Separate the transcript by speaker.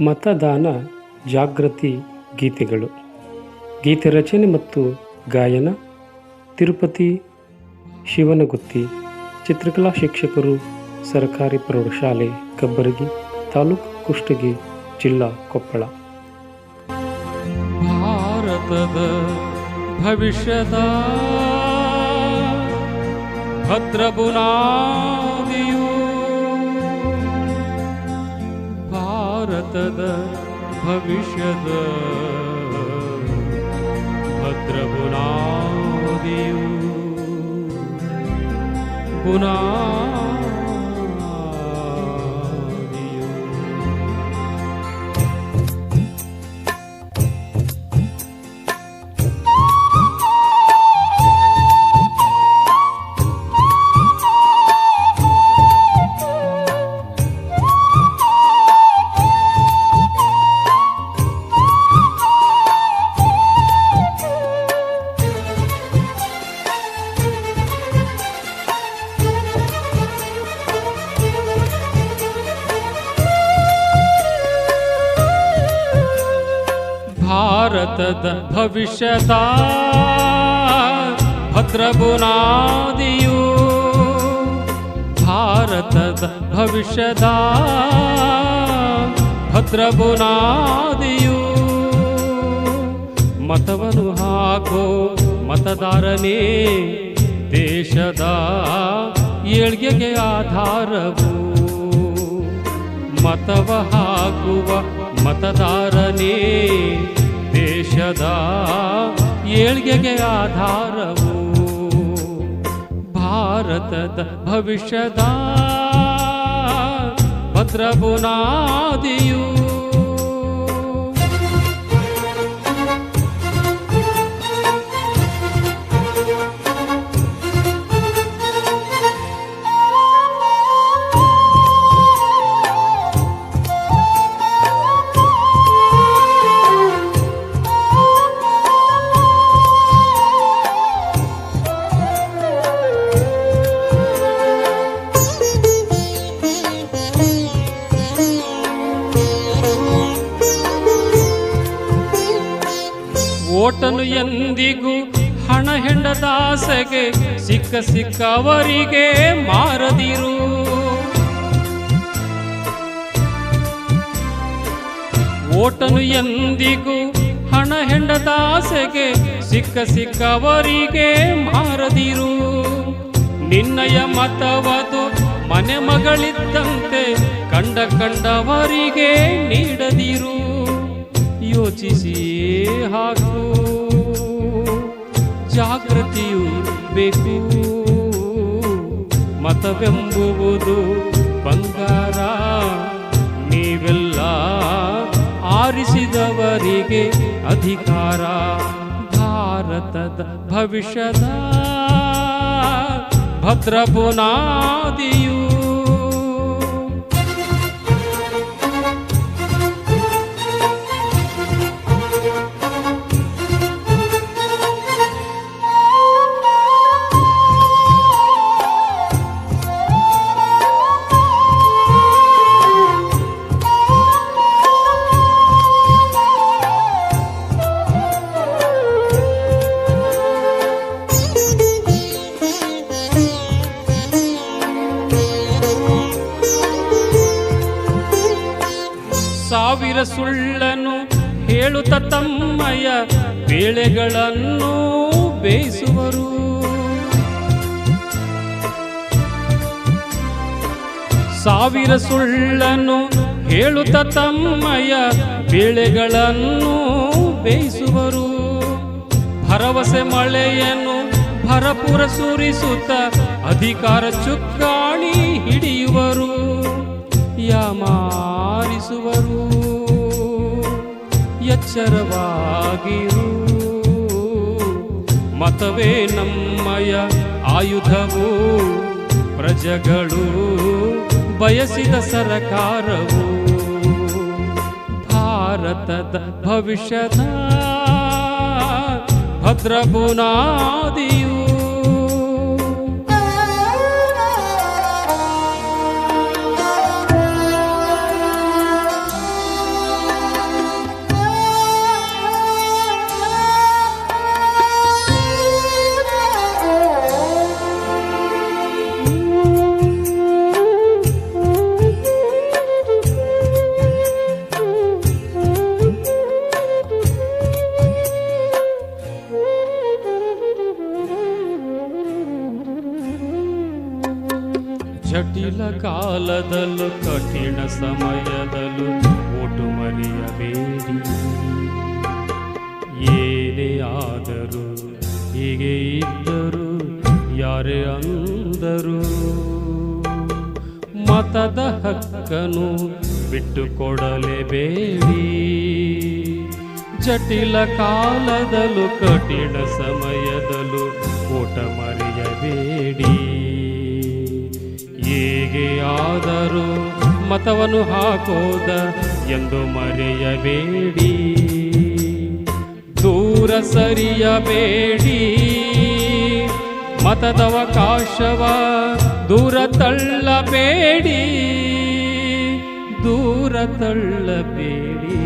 Speaker 1: ಮತದಾನ ಜಾಗೃತಿ ಗೀತೆಗಳು. ಗೀತೆ ರಚನೆ ಮತ್ತು ಗಾಯನ, ತಿರುಪತಿ ಶಿವನಗುತ್ತಿ, ಚಿತ್ರಕಲಾ ಶಿಕ್ಷಕರು, ಸರ್ಕಾರಿ ಪ್ರೌಢಶಾಲೆ, ಕಬ್ಬರಗಿ ತಾಲೂಕು ಕುಷ್ಟಗಿ ಜಿಲ್ಲಾ ಕೊಪ್ಪಳ.
Speaker 2: ಭಾರತದ ಭವಿಷ್ಯದ ಭದ್ರ ಭಾರತದ ಭವಿಷ್ಯದ ಭದ್ರ ಬುನಾದಿಯು ಬುನಾದಿಯು ಭಾರತದ ಭವಿಷ್ಯದ ಭದ್ರ ಬುನಾದಿಯು ಭಾರತದ ಭವಿಷ್ಯದ ಭದ್ರ ಬುನಾದಿಯು ಮತವನ್ನು ಹಾಕೋ ಮತದಾರನೇ, ದೇಶದ ಏಳ್ಗೆಗೆ ಆಧಾರವು ಮತವ ಹಾಕುವ ಮತದಾರನೇ ದೇಶದ ಏಳ್ಗೆಗೆ ಆಧಾರವು ಭಾರತದ ಭವಿಷ್ಯದ ಭದ್ರ ಓಟನು ಎಂದಿಗೂ ಹಣ ಹೆಂಡದಾಸೆಗೆ ಸಿಕ್ಕ ಸಿಕ್ಕವರಿಗೆ ಮಾರದಿರು. ಓಟನು ಎಂದಿಗೂ ಹಣ ಹೆಂಡದಾಸೆಗೆ ಸಿಕ್ಕ ಸಿಕ್ಕವರಿಗೆ ಮಾರದಿರು. ನಿನ್ನಯ ಮತವದು ಮನೆ ಮಗಳಿದ್ದಂತೆ ಕಂಡ ಕಂಡವರಿಗೆ ನೀಡದಿರು. ಯೋಚಿಸಿ ಹಾಕು ಮತವೆಂಬುವುದು ಬಂಗಾರ. ನೀವೆಲ್ಲ ಆರಿಸಿದವರಿಗೆ ಅಧಿಕಾರ. ಭಾರತದ ಭವಿಷ್ಯದ ಭದ್ರ ಸಾವಿರ ಸುಳ್ಳನು ಹೇಳುತ್ತ ತಮ್ಮಯ ಬೇಳೆಗಳನ್ನು ಬೇಯಿಸುವರು. ಸಾವಿರ ಸುಳ್ಳನು ಹೇಳುತ್ತ ತಮ್ಮಯ ಬೇಳೆಗಳನ್ನು ಬೇಯಿಸುವರು. ಭರವಸೆ ಮಳೆಯನ್ನು ಭರಪುರ ಸುರಿಸುತ್ತ ಅಧಿಕಾರ ಚುಕ್ಕಾಣಿ ಹಿಡಿಯುವರು. ಯಾಮಾರಿಸುವರು. ಎಚ್ಚರವಾಗಿರು ಮತವೇ ನಮ್ಮಯ ಆಯುಧವು ಪ್ರಜೆಗಳು ಬಯಸಿದ ಸರಕಾರವು. ಭಾರತದ ಭವಿಷ್ಯದ ಭದ್ರ ಬುನಾದಿಯು ಕಾಲದಲ್ಲೂ, ಕಠಿಣ ಸಮಯದಲ್ಲೂ ಓಟು ಮರೆಯಬೇಡಿ. ಏನೇ ಆದರೂ, ಹೀಗೆ ಇದ್ದರು, ಯಾರೇ ಅಂದರು, ಮತದ ಹಕ್ಕನು ಬಿಟ್ಟು ಕೊಡಲೇಬೇಡಿ ಜಟಿಲ ಕಾಲದಲ್ಲೂ, ಕಠಿಣ ಸಮಯದಲ್ಲೂ ಓಟ ಮರೆಯಬೇಡಿ. ಹೇಗೆ ಆದರೂ ಮತವನ್ನು ಹಾಕೋದ ಎಂದು ಮರೆಯಬೇಡಿ. ದೂರ ಸರಿಯಬೇಡಿ. ಮತದವಕಾಶವ ದೂರ ತಳ್ಳಬೇಡಿ. ದೂರ ತಳ್ಳಬೇಡಿ.